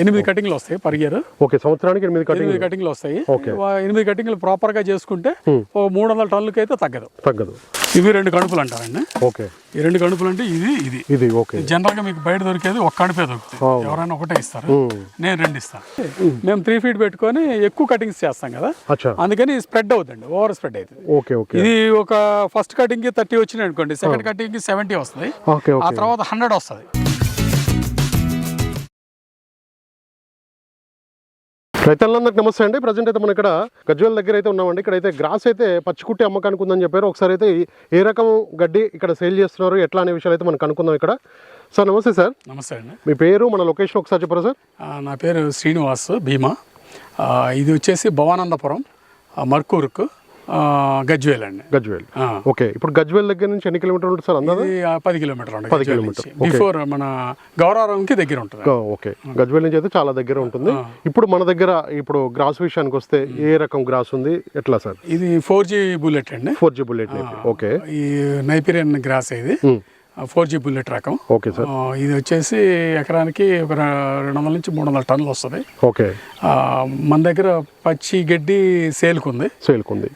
ఎనిమిది కటింగ్లు వస్తాయి per year. Okay సంవత్సరానికి ఎనిమిది కటింగ్ ఎనిమిది కటింగ్లు. వస్తాయి. ఎనిమిది కటింగ్లు ప్రాపర్గా చేసుకుంటే ఓ మూడు వందల టన్నులకి అయితే తగ్గదు. తగ్గదు. ఇవి రెండు కణుపులు అంటారండి. ఓకే. ఈ రెండు కణుపులు అంటే ఇది ఇది. ఇది ఓకే. జనరల్గా మీకు బయట దొరికేది ఒక్క కణుపే దొరుకుతుంది. ఎవరైనా ఒకటే ఇస్తారు. నేను రెండు ఇస్తాను. మేము త్రీ ఫీట్ పెట్టుకొని ఎక్కువ కటింగ్స్ చేస్తాం కదా. అందుకని స్ప్రెడ్ అవుతుంది ఓవర్ స్ప్రెడ్ అవుతుంది. Okay okay. ఇది ఒక ఫస్ట్ కటింగ్కి థర్టీ వచ్చినాయి అనుకోండి సెకండ్ కటింగ్కి సెవెంటీ వస్తుంది ఆ తర్వాత హండ్రెడ్ వస్తుంది. రైతులందరికీ నమస్తే అండి. ప్రజెంట్ అయితే మనం ఇక్కడ గజ్వేల్ దగ్గర అయితే ఉన్నామండి. ఇక్కడ అయితే గ్రాస్ అయితే పచ్చికుట్టి అమ్మకానికి ఉందని చెప్పారు. ఒకసారి అయితే ఏ రకం గడ్డి ఇక్కడ సేల్ చేస్తున్నారు? ఎట్లా అనే విషయాలు అయితే మనం కనుక్కుందాం ఇక్కడ. సార్ నమస్తే సార్. నమస్తే అండి. మీ పేరు మన లొకేషన్ ఒకసారి చెప్పరా సార్? నా పేరు శ్రీనివాస్ భీమా. ఇది వచ్చేసి భవానందపురం మర్కూరుకు. గజ్వేల్ అండి. గజ్వేల్. ఓకే. ఇప్పుడు గజ్వేల్ దగ్గర నుంచి ఎన్ని కిలోమీటర్లు ఉంటుంది సార్ అందాజ? ఆ, పది కిలోమీటర్లు అండి పది కిలోమీటర్. బిఫోర్ మన గౌరవరంకి దగ్గర ఉంటుంది. ఓకే. గజ్వేల్ నుంచి అయితే చాలా దగ్గర ఉంటుంది. ఇప్పుడు మన దగ్గర ఇప్పుడు గ్రాస్ విషయానికి వస్తే ఏ రకం గ్రాస్ ఉంది? ఎట్లా సార్? ఇది ఫోర్ జీ బుల్లెట్ అండి. Four G bullet okay. ఈ నైపీరియన్ గ్రాస్ ఇది. ఫోర్ జీ బుల్లెట్ రకం. Okay sir. ఇది వచ్చేసి ఎకరానికి ఒక రెండు వందల నుంచి మూడు వందల టన్నులు వస్తుంది. ఓకే. మన దగ్గర పచ్చి గడ్డి సేల్కుంది. సేల్కుంది.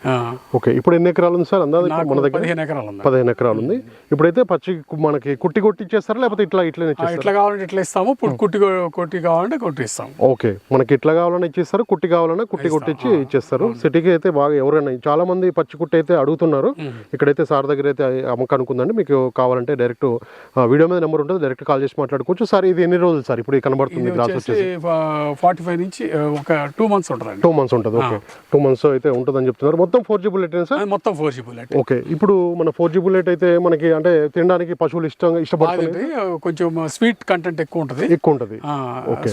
ఓకే ఇప్పుడు ఎన్ని ఎకరాలు ఉంది సార్ అందాజ నాకు మన దగ్గర? పదిహేను ఎకరాలు ఉంది. పదిహేను ఎకరాలు ఉంది. ఇప్పుడైతే పచ్చి మనకి కుట్టి కొట్టి ఇచ్చేస్తారా లేకపోతే ఇట్లా ఇచ్చేస్తారా? ఇట్లా కావాలంటే ఇట్లా ఇస్తాము. ఇప్పుడు కుట్టి కొట్టి కావాలంటే కొట్టి ఇస్తాము. ఓకే మనకి ఇట్లా కావాలన్నా ఇచ్చేస్తారు కుట్టి కావాలన్నా కుట్టి కొట్టించి ఇచ్చేస్తారు. సిటీకి అయితే బాగా ఎవరైనా చాలా మంది పచ్చి కుట్టి అయితే అడుగుతున్నారు. ఇక్కడైతే సార్ దగ్గర అయితే అమ్మకానికి ఉందండి మీకు కావాలంటే డైరెక్ట్ వీడియో మీద నెంబర్ ఉంటుంది. డైరెక్ట్ కాల్ చేసి మాట్లాడుకోవచ్చు. సార్ ఇది ఎన్ని రోజులు సార్? ఇప్పుడు కనబడుతుంది ఫార్టీ ఫైవ్ నుంచి ఒక టూ మంత్స్ టూ మంత్స్ ఉంటుంది. ఓకే టూ మంత్స్ అయితే ఉంటుందని చెప్తున్నారు. మొత్తం ఫోర్ జీ బుల్లెట్ సార్? మొత్తం ఫోర్ జీ బుల్లెట్ ఓకే ఇప్పుడు మన ఫోర్ జీ బుల్లెట్ అయితే మనకి అంటే తినడానికి పశువులు ఇష్టంగా ఇష్టపడుతుంది కొంచెం స్వీట్ కంటెంట్ ఎక్కువ ఉంటుంది. ఎక్కువ ఉంటుంది.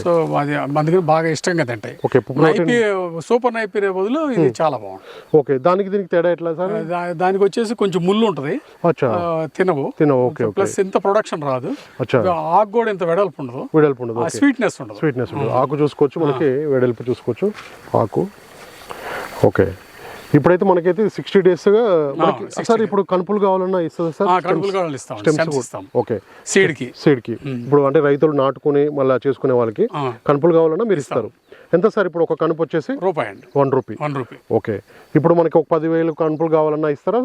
సో అది అందుకని బాగా ఇష్టంగా తింటాయి ఓకే నైపీ సూపర్ నైపీరియా బదులు ఇది చాలా బాగుంటుంది. ఓకే దానికి దీనికి తేడా ఎట్లా సార్? దానికి వచ్చేసి కొంచెం ముళ్ళు ఉంటుంది. తినవు. తిన ఓకే ప్లస్ ఇంత ప్రొడక్షన్ రాదు. ఆకు కూడా ఇంత వెడల్పు ఉండదు. వెడల్పు ఉండదు. స్వీట్నెస్ ఉండదు. స్వీట్నెస్ ఉంటుంది ఆకు చూసుకోవచ్చు మనకి వెడల్పు చూసుకోవచ్చు. ఆకు ఓకే. ఇప్పుడైతే మనకైతే సిక్స్టీ డేస్గా మనకి సార్ ఇప్పుడు కనుపులు కావాలన్నా ఇస్తుంది సార్? కూడా ఇస్తాం స్టెమ్స్ ఇస్తాం. ఓకే. సీడ్కి సీడ్కి ఇప్పుడు అంటే రైతులు నాటుకుని మళ్ళీ చేసుకునే వాళ్ళకి. కనుపులు కావాలన్నా మీరు ఇస్తారు. ఎంత సార్ ఇప్పుడు ఒక కనుపు వచ్చేసి? రూపాయి అండి. One rupee. One rupee. Okay. ఇప్పుడు మనకి ఒక పదివేలు కనుపులు కావాలన్నా ఇస్తారా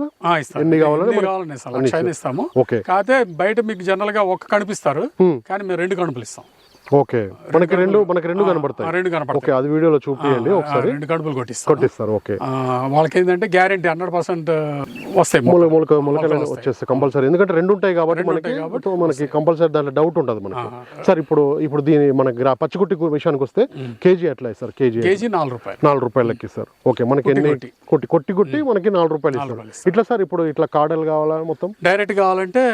ఎన్ని కావాలంటే ఎన్ని కావాలని ఇస్తాం. లక్ష అయినా ఇస్తాము. ఓకే. కాకపోతే బయట మీకు జనరల్గా ఒక్క కనిపిస్తారు కానీ మేము రెండు కణుపులు ఇస్తాం. ఓకే. మనకి రెండు మనకి రెండు కనబడతాయి. రెండు కనపడతాయి ఓకే అది వీడియోలో చూపియండి ఒకసారి. రెండు కడుపులు కొట్టిస్తాం. కొట్టిస్తారు ఓకే. వాళ్ళకి ఏంటంటే గ్యారంటీ హండ్రెడ్ పర్సెంట్ వస్తాయి మూల మూలక మూలకలు వచ్చేస్తాయి కంపల్సరీ. ఎందుకంటే రెండు ఉంటాయి కాబట్టి మనకి మనకి కంపల్సరీ దాంట్లో డౌట్ ఉంటుంది మనకి. సార్ ఇప్పుడు ఇప్పుడు దీని మన పచ్చిగుట్టి విషయానికి వస్తే కేజీ ఎట్లా ఇస్తారు? కేజీ కేజీ నాలుగు రూపాయలు. నాలుగు రూపాయలకి ఇస్తారు. ఓకే మనకి ఎన్ని కొట్టి. కొట్టి కొట్టి మనకి నాలుగు రూపాయలు ఇస్తారు. రూపాయలు ఇట్లా సార్ ఇప్పుడు ఇట్లా కాడలు కావాలా మొత్తం? డైరెక్ట్ కావాలంటే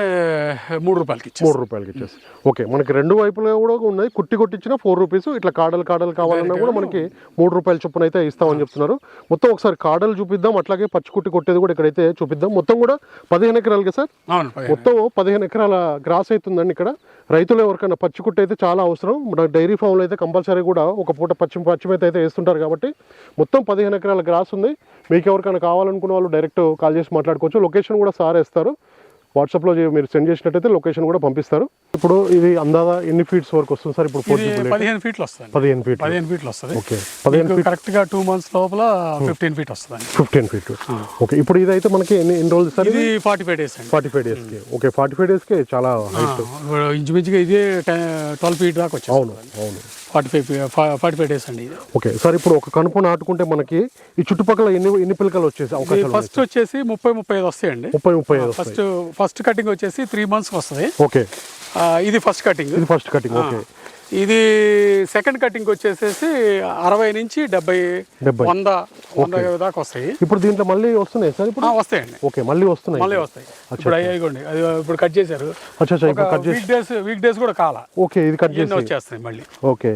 మూడు రూపాయలకి మూడు రూపాయలకి ఇచ్చేసి ఓకే మనకి రెండు వైపులా కూడా ఉన్నాయి. కుట్టి కొట్టించిన ఫోర్ రూపీస్ ఇట్లా కాడలు కాడలు కావాలన్నా కూడా మనకి మూడు రూపాయల చొప్పున అయితే ఇస్తామని చెప్తున్నారు. మొత్తం ఒకసారి కాడలు చూపిద్దాం అట్లాగే పచ్చికుట్టి కొట్టేది కూడా ఇక్కడైతే చూపిద్దాం. మొత్తం కూడా పదిహేను ఎకరాలుగా సార్. మొత్తం పదిహేను ఎకరాల గ్రాస్ అవుతుందండి ఇక్కడ. రైతులు ఎవరికైనా పచ్చికుట్టు అయితే చాలా అవసరం. మన డైరీ ఫామ్లో అయితే కంపల్సరీ కూడా ఒక పూట పచ్చి పచ్చిమేత అయితే వేస్తుంటారు కాబట్టి మొత్తం పదిహేను ఎకరాల గ్రాస్ ఉంది. మీకు ఎవరికైనా కావాలనుకున్న వాళ్ళు డైరెక్ట్ కాల్ చేసి మాట్లాడుకోవచ్చు. లొకేషన్ కూడా సార్ ఇస్తారు వాట్సాప్లో మీరు సెండ్ చేసినట్టయితే లొకేషన్ కూడా పంపిస్తారు. ఇప్పుడు ఇది అందాదా ఎన్ని ఫీట్స్ వరకు వస్తుంది సార్? ఇప్పుడు ఇది పదిహేను ఫీట్లు వస్తుంది. పదిహేను ఫీట్ పదిహేను ఫీట్లు వస్తుంది. ఓకే. పదిహేను ఫీట్ కరెక్ట్గా టూ మంత్స్ లోపల ఫిఫ్టీన్ ఫీట్ వస్తుంది. Fifteen feet okay. ఇప్పుడు ఇదైతే మనకి ఎన్ని ఎన్ని రోజులు సార్ ఇది forty five days forty five డేస్కి ఓకే. ఫార్టీ ఫైవ్ డేస్కి చాలా ఇంచుమించుగా ఇది ట్వెల్వ్ ఫీట్ దాకా వచ్చింది అవును అవును. Forty five forty five days అండి ఇది. ఓకే సార్ ఇప్పుడు ఒక కనుపు నాటుకుంటే మనకి ఈ చుట్టుపక్కల ఎన్ని ఎన్ని పిలకలు వచ్చేసి ఉన్నాయి? ఫస్ట్ వచ్చేసి ముప్పై ముప్పై ఐదు వస్తాయండి. ముప్పై ముప్పై ఐదు ఫస్ట్ ఫస్ట్ కటింగ్ వచ్చేసి త్రీ మంత్స్ వస్తుంది. ఓకే. ఇది ఫస్ట్ కటింగ్ ఇది ఫస్ట్ కటింగ్ ఓకే. ఇది సెకండ్ కటింగ్ వచ్చేసేసి అరవై నుంచి డెబ్బై. వంద వంద దాకా వస్తాయి. ఇప్పుడు దీంట్లో మళ్ళీ వస్తున్నాయి సార్ ఇప్పుడు? వస్తాయండి. ఓకే మళ్ళీ వస్తున్నాయి. మళ్ళీ వస్తాయి. ఇప్పుడు అయ్యాయిగోండి అది ఇప్పుడు కట్ చేశారు. కట్ చేసి వీక్ డేస్ వీక్ డేస్ కూడా కాల. ఓకే ఇది కట్ చేసి వచ్చేస్తాయి మళ్ళీ. ఓకే.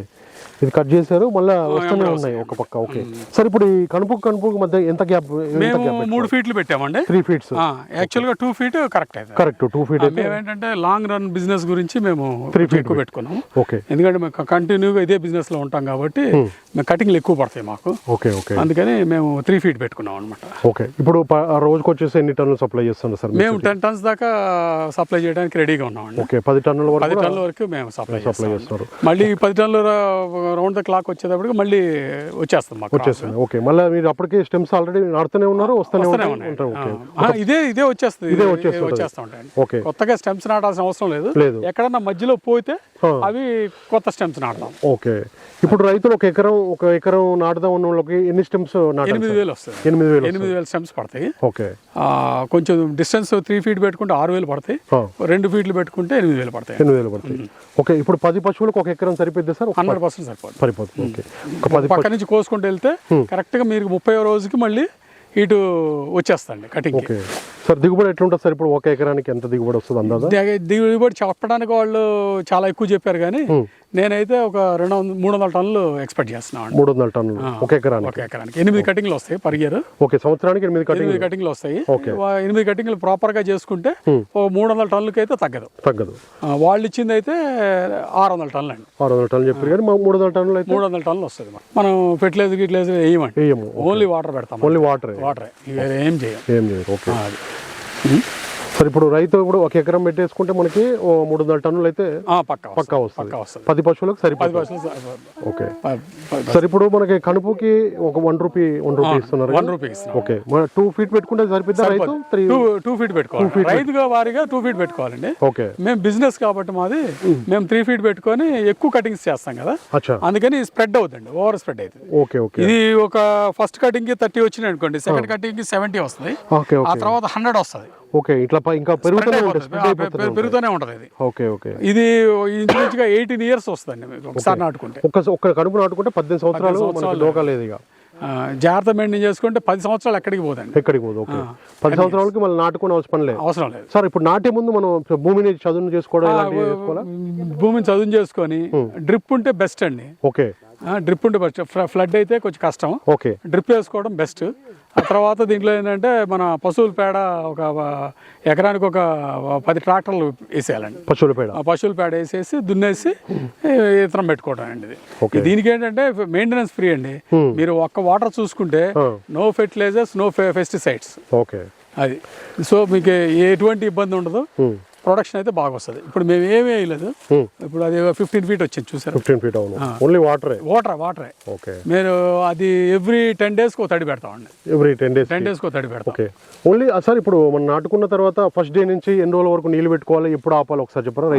ఇది కట్ చేశారు మళ్ళీ వస్తూనే ఉన్నాయి ఒక పక్క ఓకే. సార్ ఇప్పుడు ఈ కనుపు కనుపు మధ్య ఎంత గ్యాప్ మేము మూడు ఫీట్లు పెట్టామండి. Three feet. యాక్చువల్గా టూ ఫీట్ కరెక్ట్ అయితే. కరెక్ట్ టూ ఫీట్ మేము ఏంటంటే లాంగ్ రన్ బిజినెస్ గురించి మేము feet ఎక్కువ పెట్టుకున్నాము ఓకే. ఎందుకంటే మేము కంటిన్యూగా ఇదే బిజినెస్లో ఉంటాం కాబట్టి మేము. కటింగ్లు ఎక్కువ పడతాయి మాకు. Okay okay. అందుకని మేము త్రీ ఫీట్ పెట్టుకున్నాం అనమాట ఓకే. ఇప్పుడు రోజుకి వచ్చేసి ఎన్ని టన్నులు సప్లై చేస్తున్నారు సార్? మేము టెన్ టన్స్ దాకా సప్లై చేయడానికి రెడీగా ఉన్నామండి. ఓకే పది టన్నుల వరకు పది టన్నుల వరకు మేము సప్లై సప్లై చేస్తాం చేస్తున్నారు మళ్ళీ పది టన్నుల రౌండ్ ద క్లాక్ వచ్చేటప్పటికి మళ్ళీ వచ్చేస్తాం మాకు వచ్చేసింది ఓకే. మళ్ళీ మీరు అప్పటికి స్టెమ్స్ ఆల్రెడీ నాడుతూనే ఉన్నారు వస్తూనే ఉంటాయి. ఉంటాయి, ఆ, ఇదే ఇదే వచ్చేస్తుంది. ఇదే వచ్చేస్తుంటది. వచ్చేస్తూ ఉంటాయండి. ఓకే. కొత్తగా స్టెమ్స్ నాటాల్సిన అవసరం లేదు. లేదు. ఎక్కడన్నా మధ్యలో పోతే. అవి కొత్త స్టెమ్స్ నాటుదాం ఓకే. ఇప్పుడు రైతులు ఒక ఎకరం ఒక ఎకరం నాటుదాం ఉన్న వాళ్ళకి ఎన్ని స్టెమ్స్ ఎనిమిది? వేలు వస్తుంది ఎనిమిది వేలు ఎనిమిది వేల స్టెమ్స్ పడతాయి. ఓకే. కొంచెం డిస్టెన్స్ త్రీ ఫీట్ పెట్టుకుంటే ఆరు వేలు పడతాయి. రెండు ఫీట్లు పెట్టుకుంటే ఎనిమిది వేలు పడతాయి. ఎనిమిది వేలు పడుతుంది ఓకే. ఇప్పుడు పది పశువులకు ఒక ఎకరం సరిపోద్ది సార్? హండ్రెడ్ పర్సెంట్ సరిపోతుంది సరిపోతుంది ఓకే. ఒక పది పక్క నుంచి కోసుకుంటూ వెళ్తే కరెక్ట్గా మీరు ముప్పై రోజుకి మళ్ళీ ఇటు వచ్చేస్తండి కటింగ్ సార్ దిగుబడి ఎట్లుంటుంది సార్ ఇప్పుడు ఒక ఎకరానికి ఎంత దిగుబడి వస్తుంది అందాజా? దిగుబడి చెప్పడానికి వాళ్ళు చాలా ఎక్కువ చెప్పారు కానీ నేనైతే ఒక రెండు వందల మూడు వందల టన్నులు ఎక్స్పెక్ట్ చేస్తున్నాను మూడు వందల టన్నులు ఒక ఎకరానికి? ఒక ఎకరానికి. ఎనిమిది కటింగ్లు వస్తాయి పర్ ఇయర్ ఓకే సంవత్సరానికి ఎనిమిది కటింగ్ ఎనిమిది కటింగ్లు. వస్తాయి. ఎనిమిది కటింగ్లు ప్రాపర్గా చేసుకుంటే మూడు వందల టన్నులకి అయితే తగ్గదు. తగ్గదు వాళ్ళు ఇచ్చింది అయితే ఆరు వందల టన్నులు అండి. ఆరు వందల టన్నులు చెప్పారు కానీ మూడు వందల టన్నులు అయితే మూడు వందల టన్నులు వస్తుంది. మనం ఫెర్టిలైజర్ గిట్లైజర్ వేయమండి. వేయము. ఓన్లీ వాటర్ పెడతాం. ఓన్లీ వాటర్ వాటర్ ఏం. చేయం ఏం చేయరు. ఓకే. ఆ, అది సార్ ఇప్పుడు రైతు ఇప్పుడు ఒక ఎకరం పెట్టేసుకుంటే మనకి మూడు వందల టన్నులు అయితే పక్కా పక్కా వస్తుంది. పది పశువులకు సరిపోతుంది. సరిపోతుంది. ఓకే. సార్ ఇప్పుడు మనకి కనుపుకి ఒక వన్ రూపీ వన్ రూపీ ఇస్తున్నారు వన్ రూపీ ఇస్తున్నాం. ఓకే. మన టూ ఫీట్ పెట్టుకుంటే సరిపోద్దా రైతు? త్రీ టూ ఫీట్ పెట్టుకోవాలి. రైతుగా వారిగా టూ ఫీట్ పెట్టుకోవాలండి. ఓకే. మేము బిజినెస్ కాబట్టి మాది మేము. త్రీ ఫీట్ పెట్టుకొని ఎక్కువ కటింగ్స్ చేస్తాం కదా. అందుకని స్ప్రెడ్ అవుతుంది ఓవర్ స్ప్రెడ్ అవుతుంది. Okay okay. ఇది ఒక ఫస్ట్ కటింగ్కి థర్టీ వచ్చినాయి అనుకోండి సెకండ్ కటింగ్కి సెవెంటీ వస్తుంది. ఓకే. ఆ తర్వాత హండ్రెడ్ వస్తుంది. ఓకే ఇట్లా ఇంకా పెరుగుతూనే ఉంటుంది పెరుగుతూనే ఉంటుంది ఇది. Okay okay. ఇది ఇంచుమించుగా ఎయిటీన్ ఇయర్స్ వస్తుంది మీకు ఒకసారి నాటుకుంటే. ఒక్క ఒక్క కడుపు నాటుకుంటే పద్దెనిమిది సంవత్సరాలు మనకి డోకా లేదు ఇక. జాగ్రత్త మెయింటైన్ చేసుకుంటే పది సంవత్సరాలు ఎక్కడికి పోదండి. ఎక్కడికి పోదు ఓకే. పది సంవత్సరాలకి మళ్ళీ నాటుకునే అవసరం పని లేదు. అవసరం లేదు. సార్ ఇప్పుడు నాటే ముందు మనం భూమిని చదును చేసుకోవడం భూమిని చదువు చేసుకొని డ్రిప్ ఉంటే బెస్ట్ అండి. ఓకే. డ్రిప్ ఉంటే బెస్ట్. ఫ్లడ్ అయితే కొంచెం కష్టం. ఓకే. డ్రిప్ వేసుకోవడం బెస్ట్. ఆ తర్వాత దీంట్లో ఏంటంటే మన పశువుల పేడ ఒక ఎకరానికి ఒక పది ట్రాక్టర్లు వేసేయాలండి. పశువుల పేడ. ఆ పశువుల పేడ వేసేసి దున్నేసి ఇతరం పెట్టుకోవడం అండి ఇది. దీనికి ఏంటంటే మెయింటెనెన్స్ ఫ్రీ అండి. మీరు ఒక్క వాటర్ చూసుకుంటే no fertilizers no pesticides. Okay. అది. సో మీకు ఎటువంటి ఇబ్బంది ఉండదు. ప్రొడక్షన్ అయితే బాగా వస్తుంది. ఇప్పుడు మేము ఏమీ వేయలేదు. ఇప్పుడు అది ఫిఫ్టీన్ ఫీట్ వచ్చింది చూసారు? ఫిఫ్టీన్ ఫీట్ అవును. ఓన్లీ వాటరే వాటర్ వాటరే ఓకే మీరు అది ఎవ్రీ టెన్ డేస్కి ఒక తడి పెడతామండి ఎవ్రీ టెన్ డేస్ టెన్ డేస్కి ఒక తడి పెడతాం. ఓకే ఓన్లీ సార్ ఇప్పుడు మనం నాటుకున్న తర్వాత ఫస్ట్ డే నుంచి ఎన్ని రోజుల వరకు నీళ్ళు పెట్టుకోవాలి? ఎప్పుడు ఆపాలి? ఒకసారి చెప్పరా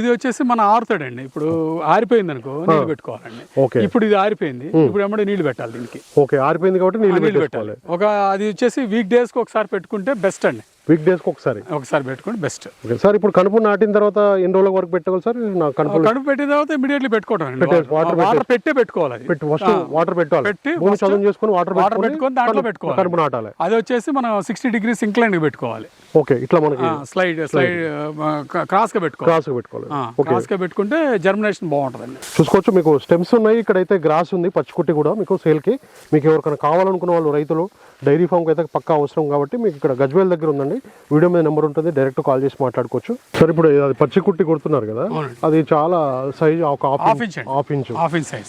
ఇది వచ్చేసి మన ఆరుతాడండి ఇప్పుడు ఆరిపోయింది అనుకో నీళ్ళు పెట్టుకోవాలండి. ఓకే ఇప్పుడు ఇది ఆరిపోయింది. ఇప్పుడు ఎమ్మడే నీళ్ళు పెట్టాలి దీనికి. ఓకే ఆరిపోయింది కాబట్టి నీళ్ళు పెట్టాలి. ఒక అది వచ్చేసి వీక్ డేస్కి ఒకసారి పెట్టుకుంటే బెస్ట్ అండి. వీక్ డేస్కి ఒకసారి. ఒకసారి పెట్టుకుంటే బెస్ట్ ఓకే సార్ ఇప్పుడు కనుపు నాటిన తర్వాత ఎన్ని రోజుల వరకు పెట్టాలి సార్ నా కనుపు కడుపు పెట్టిన తర్వాత ఇమీడియట్లీ పెట్టుకోవడం water వాటర్ పెట్టే పెట్టుకోవాలి పెట్టి ఫస్ట్ వాటర్ పెట్టాలి. పెట్టి భూమి చదును చేసుకొని వాటర్ వాటర్ పెట్టుకొని దాంట్లో పెట్టుకోవాలి. కనుపు నాటాలి. అది వచ్చేసి మనం సిక్స్టీ డిగ్రీస్ ఇంక్లైన్ పెట్టుకోవాలి. ఓకే ఇట్లా మనకి స్లైడ్ స్లైడ్ క్రాస్గా పెట్టుకోవాలి. క్రాస్ పెట్టుకోవాలి. క్రాస్గా పెట్టుకుంటే జర్మినేషన్ బాగుంటుందండి. చూసుకోవచ్చు మీకు స్టెమ్స్ ఉన్నాయి ఇక్కడైతే గ్రాస్ ఉంది పచ్చికుట్టి కూడా మీకు సేల్కి మీకు ఎవరికైనా కావాలనుకున్న వాళ్ళు రైతులు డైరీ ఫామ్కి అయితే పక్కా అవసరం కాబట్టి మీకు ఇక్కడ గజ్వేల్ దగ్గర ఉందండి. వీడియో మీద నెంబర్ ఉంటుంది డైరెక్ట్ కాల్ చేసి మాట్లాడుకోవచ్చు. సార్ ఇప్పుడు అది పచ్చికుట్టి కొడుతున్నారు కదా. అది చాలా సైజ్ ఒక half inch half inch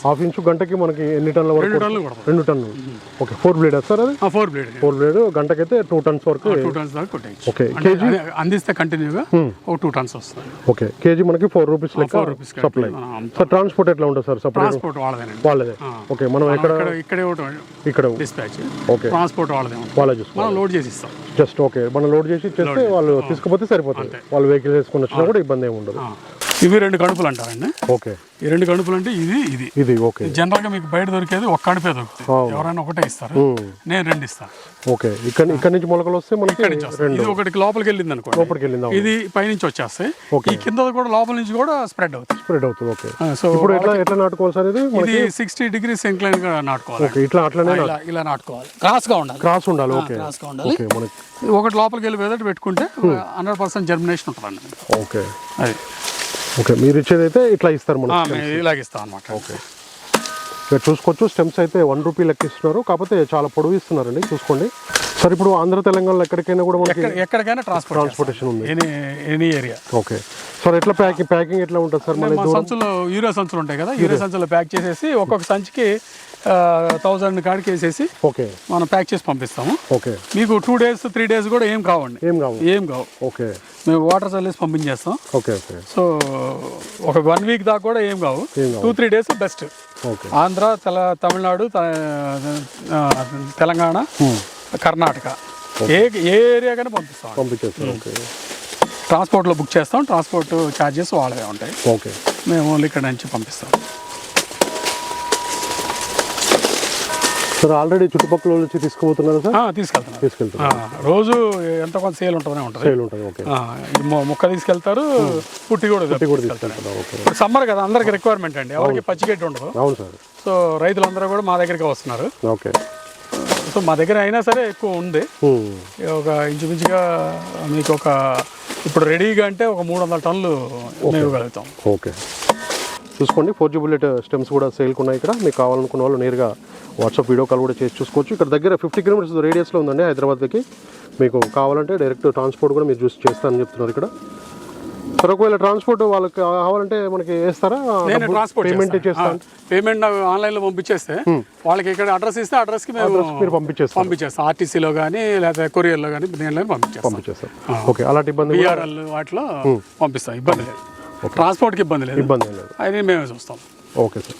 half గంటకి మనకి ఎన్ని టన్నుల వరకు రెండు టన్నులు టన్నులు. ఓకే ఫోర్ బ్లేడ్ సార్ అది? ఫోర్ బ్లేడ్ ఫోర్ బ్లేడ్ గంటకైతే టూ టన్స్ వరకు టూ టన్స్ కొట్టేయచ్చు. ఓకే అదే అందిస్తే కంటిన్యూగా ఒక టూ టన్స్ వస్తుంది. ఓకే కేజీ మనకి ఫోర్ రూపీస్ లెక్క సప్లై సార్ ట్రాన్స్పోర్ట్ ఎట్లా ఉంటుంది సార్? ట్రాన్స్పోర్ట్ వాళ్ళదేనండి. వాళ్ళదే. ఓకే మనం ఎక్కడ? ఇక్కడ ఇక్కడే డిస్పాచ్ ఓకే. ట్రాన్స్పోర్ట్ వాళ్ళదే. వాళ్ళే చూసుకోవాలి. మనం లోడ్ చేసి ఇస్తాం. జస్ట్ ఓకే మనం లోడ్ చేసి ఇచ్చేస్తే వాళ్ళు తీసుకుపోతే సరిపోతుంది. వాళ్ళు వెహికల్ వేసుకొని వచ్చినా కూడా ఇబ్బంది ఏమి ఉండదు. ఇవి రెండు కడుపులు అంటారండి ఓకే. ఈ రెండు కడుపులు అంటే ఇది ఇది. ఇది ఓకే. జనరల్గా మీకు బయట దొరికేది ఒక్క కడుపే దొరుకుతుంది. ఎవరైనా ఒకటే ఇస్తారు. నేను రెండు ఇస్తాను. ఓకే. ఇక్కడ ఇక్కడ నుంచి మొలకలు వస్తే మనకి ఇక్కడి నుంచి వస్తుంది. ఇది ఒకటి లోపలికి వెళ్ళింది అనుకోండి. లోపలికి వెళ్ళిందా ఇది పైనుంచి వచ్చేస్తాయి. ఈ కింద కూడా లోపల నుంచి కూడా స్ప్రెడ్ అవుతుంది. స్ప్రెడ్ అవుతుంది ఓకే. సో ఇప్పుడు ఎట్లా ఎట్లా నాటుకోవాలి సార్ ఇది? ఇది సిక్స్టీ డిగ్రీస్ ఇంక్లైన్గా నాటుకోవాలి. ఓకే ఇట్లా అట్లనే ఇలా నాటుకోవాలి. క్రాస్గా ఉండాలి. క్రాస్ ఉండాలి ఓకే. క్రాస్గా ఉండాలి. ఓకే మనకి ఇది ఒకటి లోపలికి వెళ్ళి వేదట పెట్టుకుంటే హండ్రెడ్ పర్సెంట్ జర్మినేషన్ ఉంటుందండి ఓకే. అది. ఓకే మీరు ఇచ్చేది అయితే ఇట్లా ఇస్తారు ఆ, మనకి మేము ఇలాగిస్తాం అనమాట ఓకే. ఇక్కడ చూసుకోవచ్చు స్టెమ్స్ అయితే వన్ రూపీ లెక్కిస్తున్నారు. కాకపోతే చాలా పొడవు ఇస్తున్నారండి చూసుకోండి. సార్ ఇప్పుడు ఆంధ్ర తెలంగాణలో ఎక్కడికైనా కూడా మనకి ఎక్కడ ఎక్కడికైనా ట్రాన్స్పోర్ట్ ట్రాన్స్పోర్టేషన్ ఉంది. Any area okay. సార్ ఎట్లా ప్యాకింగ్ ప్యాకింగ్ ఎట్లా ఉంటుంది సార్ మన సంచులు యూరియా సంచులు ఉంటాయి కదా యూరియా సంచులు ప్యాక్ చేసేసి ఒక్కొక్క సంచికి థౌజండ్ కాడికి వేసేసి ఓకే. మనం ప్యాక్ చేసి పంపిస్తాము. ఓకే. మీకు టూ డేస్ త్రీ డేస్ కూడా ఏం కావండి. ఏం కావు. ఏం కావు. ఓకే. మేము వాటర్ చల్లేసి పంపించేస్తాం. Okay okay. సో ఒక వన్ వీక్ దాకా కూడా ఏం కావు. Two three days best. Okay. Andhra తెల తమిళనాడు తెలంగాణ కర్ణాటక. ఏ ఏ ఏరియా కానీ పంపిస్తాం. పంపించేస్తారు ఓకే. ట్రాన్స్పోర్ట్లో బుక్ చేస్తాం. ట్రాన్స్పోర్ట్ ఛార్జెస్ వాళ్ళవే ఉంటాయి. ఓకే. మేము ఓన్లీ ఇక్కడ నుంచి పంపిస్తాం. సార్ ఆల్రెడీ చుట్టుపక్కల వచ్చి తీసుకుపోతున్నారు సార్? తీసుకెళ్తారు ఆ, రోజు ఎంత కొంత సేల్ ఉంటుందనే ఉంటుంది. సేల్ ఉంటుంది ఓకే. మొక్క తీసుకెళ్తారు పుట్టి కూడా కూడా తీసుకెళ్తారు. సమ్మర్ కదా అందరికి రిక్వైర్మెంట్ అండి. ఎవరికి పచ్చిగడ్డి ఉండదు. అవును సార్. సో రైతులందరూ కూడా మా దగ్గరికి వస్తున్నారు. ఓకే. సో మా దగ్గర అయినా సరే ఎక్కువ ఉంది. ఒక ఇంచుమించుగా మీకు ఒక ఇప్పుడు రెడీగా అంటే ఒక మూడు వందల టన్నులు ఇవ్వగలుగుతాం. ఓకే. చూసుకోండి ఫోర్ జీ బుల్లెట్ స్టెమ్స్ కూడా సేల్కి ఉన్నాయి ఇక్కడ. మీకు కావాలనుకున్న వాళ్ళు నేరుగా వాట్సాప్ వీడియో కాల్ కూడా చేసి చూసుకోవచ్చు. ఇక్కడ దగ్గర ఫిఫ్టీ కిలోమీటర్స్ రేడియస్లో ఉందండి హైదరాబాద్కి. మీకు కావాలంటే డైరెక్ట్ ట్రాన్స్పోర్ట్ కూడా మీరు చూసి చేస్తానని చెప్తున్నారు ఇక్కడ. సార్ ఒకవేళ ట్రాన్స్పోర్ట్ వాళ్ళకి కావాలంటే మనకి వేస్తారా? నేను ట్రాన్స్పోర్ట్ పేమెంట్ చేస్తాను పేమెంట్ ఆన్లైన్లో పంపించేస్తే వాళ్ళకి ఇక్కడ అడ్రస్ ఇస్తే అడ్రస్కి మీరు పంపించేస్తారు. పంపించేస్తాం. ఆర్టీసీలో కానీ లేదా కొరియర్లో కానీ దేనిలో పంపించేస్తాం. ఓకే అలాంటి ఇబ్బంది బీఆర్ఎల్ వాటిలో పంపిస్తాం. ఇబ్బంది లేదు. ట్రాన్స్పోర్ట్కి ఇబ్బంది లేదు. ఇబ్బంది లేదు. అది మేమే చూస్తాం. Okay sir.